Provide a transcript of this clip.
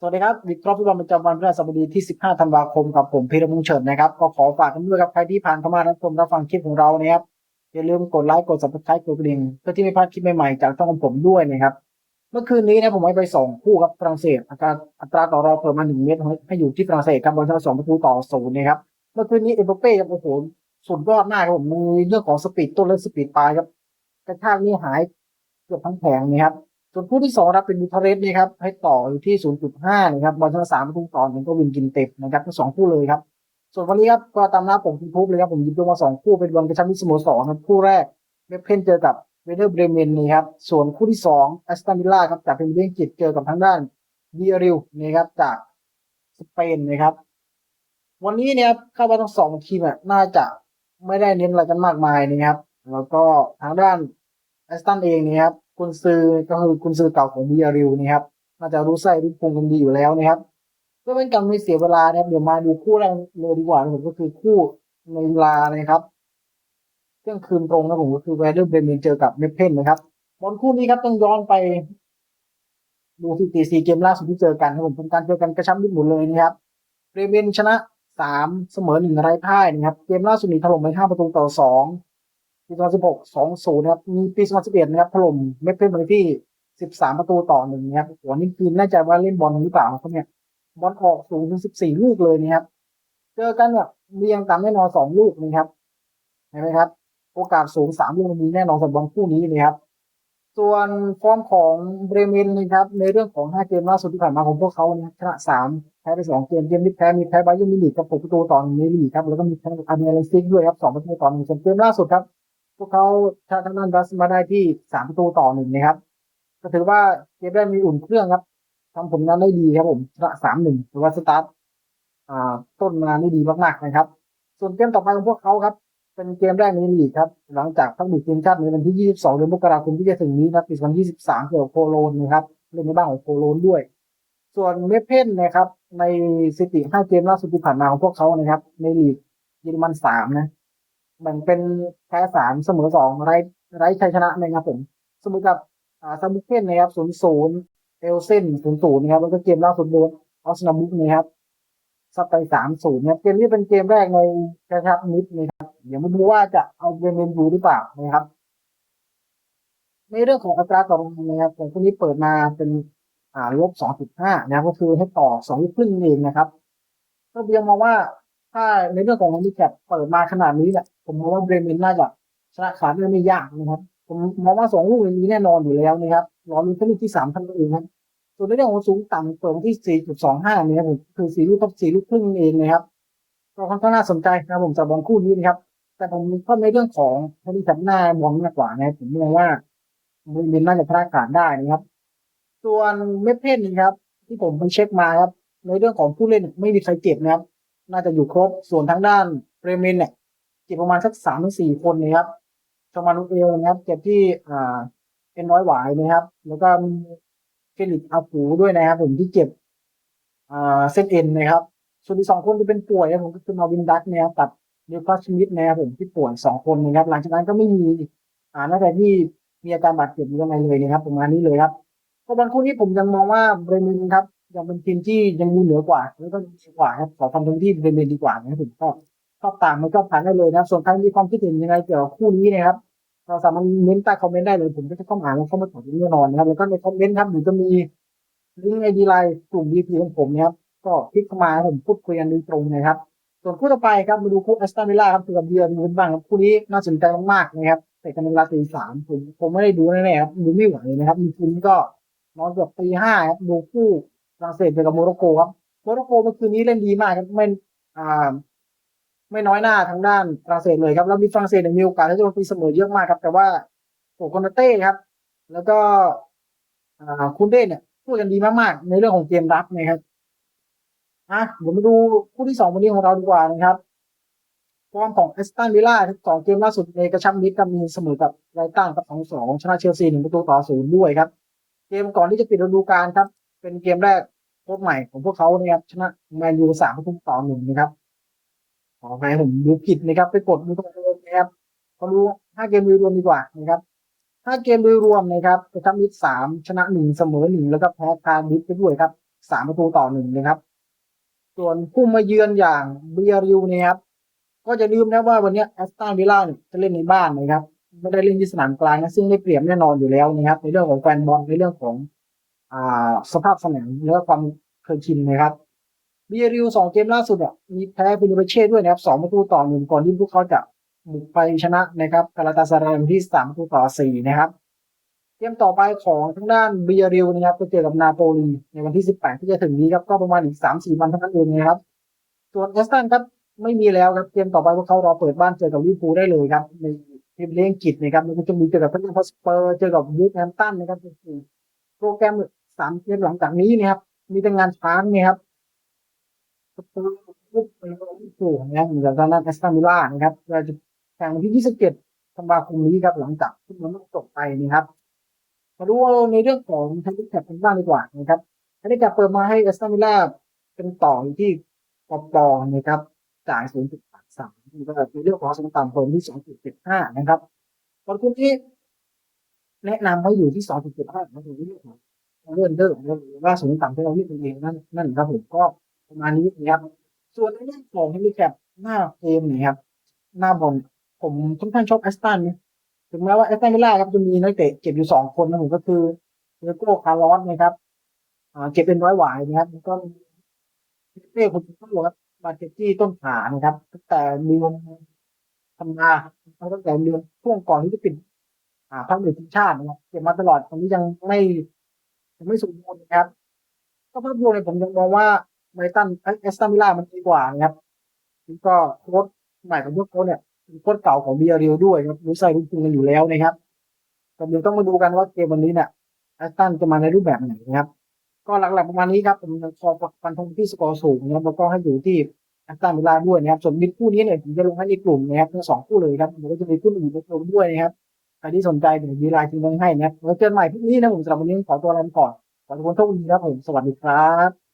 สวัสดีครับวิเคราะห์ฟุตบอลประจำวันพฤหัสบดีที่ 15 ธันวาคมกับผมพีรพงษ์เฉิดนะครับ ก็ขอฝากกันด้วยครับใครที่ผ่านเข้ามารับชมรับฟังคลิปของเรานะครับอย่าลืมกดไลค์กด subscribe กดกระดิ่งเพื่อที่ไม่พลาดคลิปใหม่ๆจากช่องของผมด้วยนะครับ เมื่อคืนนี้นะผมให้ไปสองคู่ครับฝรั่งเศสอัตราอัตราต่อรองเพิ่มมาหนึ่งเมตรให้อยู่ที่ฝรั่งเศสครับบอลชนะสองประตูต่อศูนย์นะครับเมื่อคืนนี้เอ็มบัปเป้ครับโอ้โหสุดยอดมากครับผมมีเรื่องของสปีดต้นและสปีดปลายครับกระชากนี่หายเกือบทั้งแผงนะครับ ส่วนคู่ที่สองครับเป็นบูทาเรสต์นะครับให้ต่ออยู่ที่ 0.5 นะครับบอลชนะสามประตูต่อหนึ่งก็วินกินเต็มนะครับทั้งสองคู่เลยครับ ส่วนวันนี้ครับก็ตามหน้าผมคุณทุบเลยครับผมหยิบยกมาสองคู่เป็นบอลกระชับมิสโมสรครับคู่แรกเบเพนเจอกับเวเดอร์เบรเมนนะครับส่วนคู่ที่สองแอสตันวิลล่าครับจากเป็นเรื่องกิจเจอกับทางด้านเบียริลนะครับจากสเปนนะครับ วันนี้เนี่ยครับคาดว่าทั้งสองทีมอะน่าจะไม่ได้เน้นอะไรกันมากมายนะครับ แล้วก็ทางด้านแอสตันเองนะครับ กุนซือก็คือกุนซือเก่าของเบียริลนะครับน่าจะรู้ไส้รู้พุงกันดีอยู่แล้วนะครับเพื่อเป็นการไม่เสียเวลานะครับเดี๋ยวมาดูคู่แรกเลยดีกว่านะผมก็คือคู่ในเวลานะครับเที่ยงคืนตรงนะผมก็คือแวร์เดอร์เบรเมนเจอกับเมเพนนะครับบอลคู่นี้ครับต้องย้อนไป ดูสถิติซีเกมล่าสุดที่เจอกันครับผมเป็นการเจอกันกระชับมิตรหมดเลยนะครับเบรเมนชนะสามเสมอหนึ่งไร้พ่ายนะครับ เกมล่าสุดนี้ถล่มไปห้าประตูต่อสอง ปีสองสิบหกสองศูนย์นะครับ มีปีสองสิบเอ็ดนะครับถล่มเมเพนไปที่สิบสามประตูต่อหนึ่งนะครับหัวนี่คือน่าจะว่าเล่นบอลหรือเปล่าครับเนี่ย บอลออกสูงถึงสิบสี่ลูกเลยนะครับ เจอกันแบบเรียงตามแน่นอนสองลูกนะครับเห็นไหมครับ โอกาสสูงสามลูกมีแน่นอนสำหรับบอลคู่นี้นะครับ ส่วนฟอร์มของเบรเมนนะครับ ในเรื่องของห้าเกมล่าสุดที่ผ่านมาของพวกเขาเนี่ยชนะสามแพ้ไปสองเกมเกมที่แพ้มีแพ้ไบาเยอร์มิลิกกับหกประตูต่อหนึ่งในลีกครับแล้วก็มีแพ้อันเนลซิกด้วยครับสองประตูต่อหนึ่งส่วนเกมล่าสุดครับ พวกเขาชนะทางด้นดัสมาได้ที่สามประตูต่อหนึ่งนะครับ ก็ถือว่าเกมแรกมีอุ่นเครื่องครับทำผลงานได้ดีครับผมชนะสามหนึ่งหรือว่าสตาร์ทต้นงาได้ดีมากๆนะครับ ส่วนเกมต่อไปของพวกเขาครับ เป็นเกมแรกในลีกครับ หลังจากพักบุกทีมชาติในวันที่ 22 เดือนมกราคมที่จะถึงนี้นะปี2023 เกี่ยวกับโคโลนนะครับเล่นในบ้านของโคโลนด้วย ส่วนเมเพนนะครับ ในสถิติ5เกมล่าสุดที่ผ่านมาของพวกเขานะครับ ในลีกเยอรมัน3นะ แบ่งเป็นแพ้3เสมอ2ไร้ไร้ชัยชนะนะครับผมเสมอกับอ่าซาบุเคนนะครับ0-0เอลเซนศูนย์ศูนย์นะครับแล้วก็เกมล่าสุดโดนออสนาบุกนะครับซัดไปสามศูนย์นะครับเกมนี้เป็นเกมแรกในกระชับมิตรนะครับเดี๋ยวมาดูว่าจะเอาเกมเมนยูหรือเปล่านะครับ ในเรื่องของอัตราต่อรองนะครับของคู่นี้เปิดมาเป็นอ่าลบสองจุดห้านะครับก็คือให้ต่อสองลูกครึ่งเองนะครับก็เบียงมองว่าถ้าในเรื่องของฮันดิแคปเปิดมาขนาดนี้เนี่ย ผมมองว่าเบรเมนน่าจะชนะขาดได้ไม่ยากนะครับ ผมมองว่าสองลูกนี้แน่นอนอยู่แล้วนะครับรอลุ้นแค่ลูกที่สามเท่านั้นเองครับส่วนในเรื่องของสูงต่ำเปิดที่ 4.25เนี่ยครับผมคือสี่ลูกกับสี่ลูกครึ่งเองนะครับก็ค่อนข้างน่าสนใจนะครับผมสำหรับอลคู่นี้นะครับ แต่ผมมีข้อในเรื่องของพอดีจับหน้าบอลมากกว่านะผมมองว่าเบรเมนน่าจะพลาดขาดได้นะครับ ส่วนเมเพนนะครับ ที่ผมไปเช็คมาครับในเรื่องของผู้เล่นไม่มีใครเจ็บนะครับ น่าจะอยู่ครบส่วนทางด้านเบรเมนเนี่ย เจ็บประมาณสักสามถึงสี่คนนะครับชมานุเอลนะครับเจ็บที่อ่าเป็นร้อยหวายนะครับ แล้วก็มีเฟลิกอาฟูด้วยนะครับผมที่เจ็บอ่าเส้นเอ็นนะครับ ส่วนอีกสองคนที่เป็นป่วยนะผมก็คือมาวินดักนะครับกับเดลคาสมิธนะครับผมที่ป่วยสองคนนะครับ หลังจากนั้นก็ไม่มีอ่าน่าจะที่มีอาการบาดเจ็บหรืออะไรเลยนะครับประมาณนี้เลยครับก็บอลคู่นี้ผมยังมองว่าเบรเมนครับยังเป็นทีมที่ยังมีเหนือกว่าแล้วก็ดีกว่าครับขอความเป็นที่เบรเมนดีกว่านะครับผมก็ ชอบตามมันก็ผ่านได้เลยนะครับส่วนใครมีความคิดเห็นยังไงเกี่ยวกับคู่นี้นะครับเราสามารถเม้นใต้คอมเมนต์ได้เลยผมก็จะเข้ามาอ่านแล้วเข้ามาตอบแน่นอนนะครับแล้วก็ในคอมเมนต์ครับหรือจะมีลิงก์ไอดีไลน์กลุ่ม VP ของผมนะครับก็คลิกเข้ามาผมพูดคุยกันโดยตรงนะครับ ส่วนคู่ต่อไปครับมาดูคู่แอสตันวิลล่าครับเจอกับเบียร์มีบ้างครับคู่นี้น่าสนใจมากๆนะครับแต่กันในเวลาตีสามผมผมไม่ได้ดูแน่ๆครับดูไม่ไหวนะครับมีคืนนี้ก็นอนเกือบตีห้าครับดูคู่ฝรั่งเศสเจอกับโมร็อกโกครับโมร็อกโกเมื่อคืนนี้เล่นดีมากครับไม่อ่า ไม่น้อยหน้าทางด้านฝรั่งเศสเลยครับ แล้วมีฝรั่งเศสมีโอกาสที่จะลงตีเสมอเยอะมากครับ แต่ว่าโอคอนเต้ครับ แล้วก็คุณเด้เนี่ยพูดกันดีมากๆ ในเรื่องของเกมรับนะครับอะเดี๋ยวมาดูคู่ที่สองวันนี้ของเราดีกว่านะครับฟอร์มของเอสตันวิลล่าสองเกมล่าสุดในกระชับมิตรก็มีเสมอกับไรตันกับสองสองชนะเชลซีหนึ่งประตูต่อศูนย์ด้วยครับ เกมก่อนที่จะปิดฤดูกาลครับ เป็นเกมแรกโค้ชใหม่ของพวกเขานะครับชนะแมนยูสามประตูต่อหนึ่งนะครับ ขออภัยผมดูผิดนะครับไปกดดูตรงนี้นะครับเขาดูห้าเกมโดยรวมดีกว่านะครับห้าเกมโดยรวมนะครับกระชับมิตรสามชนะหนึ่งเสมอหนึ่งแล้วก็แพ้คาร์ดิฟไปด้วยครับสามประตูต่อหนึ่งนะครับ ส่วนผู้มาเยือนอย่างเบียริวนี่ยครับก็จะลืมนะว่าวันนี้แอสตันวิลล่าจะเล่นในบ้านนะครับไม่ได้เล่นที่สนามกลางนะซึ่งได้เปรียบแน่นอนอยู่แล้วนะครับในเรื่องของแฟนบอลในเรื่องของอ่าสภาพสนามและความเคยชินนะครับ เบียริวสองเกมล่าสุดอะมีแพ้ฟิลิปเช่ด้วยนะครับสองประตูต่อหนึ่งก่อนที่พวกเขาจะบุกไปชนะนะครับกาลาตาซารายที่สามประตูต่อสี่นะครับเกมต่อไปของทางด้านเบียริวนะครับจะเจอกับนาโปลีในวันที่18ที่จะถึงนี้ครับก็ประมาณอีก3-4วันเท่านั้นเองนะครับส่วนเอสตันครับไม่มีแล้วครับเกมต่อไปพวกเขารอเปิดบ้านเจอกับลิเวอร์พูลได้เลยครับในพรีเมียร์ลีกอังกฤษนะครับมันจะมีเจอกับเพัทยาสเปอร์เจอกับวูฟแฮมตันนะครับโปรแกรมสามเกมหลังจากนี้นะครับมีแต่งานช้างนี่ยครับ สเปอร์วูฟไปลิเวอร์พูลนะครับเหมือนกับทางด้านแอสตันวิลล่านะครับเราจะแข่งวันที่ 27 ธันวาคมนี้ครับ หลังจากที่มันจบไปนะครับ มาดูในเรื่องของแฮนดิแคปกันบ้างดีกว่านะครับแฮนดิแคปเปิดมาให้เอสตันวิลล่าเป็นต่อที่ปอปอนะครับจ่าย0.83นี่ก็ในเรื่องของสมต่ำเพิ่มที่ 2.75 นะครับบอลคู่นี้แนะนำให้อยู่ที่ 2.75นะในเรื่องของเลื่อนเดิมหรือว่าสูงต่ำที่เราเรียกเองนั่นนั่นครับผมก็ ประมาณนี้นะครับ ส่วนในเรื่องของแฮนดิแคปหน้าเกมนี่ยครับ หน้าบอลผมค่อนข้างชอบแอสตันนะถึงแม้ว่าแอสตันวิลล่าครับจะมีนักเตะเจ็บอยู่สองคนนะผมก็คือเนโก้คาร์ลอสนะครับอ่าเจ็บเป็นร้อยหวายนะครับก็เต้คนที่ตัวครับบาดเจ็บที่ต้นขานะครับตั้งแต่เดือนธันวาตั้งแต่เดือนช่วงก่อนที่จะปิดอ่าพักเดือนทีมชาตินะครับเจ็บมาตลอดตอนนี้ยังไม่ยังไม่สมบูรณ์นะครับ ก็ภาพรวมเนี่ยผมยังมองว่า ไบรตันแอสตันวิล่ามันดีกว่านะครับแล้วก็โค้ชใหม่ของพวกเขาเนี่ยโค้ชเก่าของเบียร์เรียวด้วยครับรู้ใส่รู้จริงกันอยู่แล้วนะครับก็เดี๋ยวต้องมาดูกันว่าเกมวันนี้เนี่ยแอสตันจะมาในรูปแบบไหนนะครับ ก็หลักๆประมาณนี้ครับผมจะขอฟันธงที่สกอร์สูงนะครับแล้วก็ให้อยู่ที่แอสตันเวลาด้วยนะครับ ส่วนมิดคู่นี้เนี่ยผมจะลงให้ในกลุ่มนะครับทั้งสองคู่เลยครับเดี๋ยวก็จะมีคู่อื่นในกลุ่มด้วยนะครับใครที่สนใจเดี๋ยวมีไลน์ทิ้งไว้ให้นะครับแล้วเจอกันใหม่พรุ่งนี้นะผมสำหรับวันนี้ขอตัวลาไปก่อนขอทุกคนโชคดีครับผมสวัสดีครับ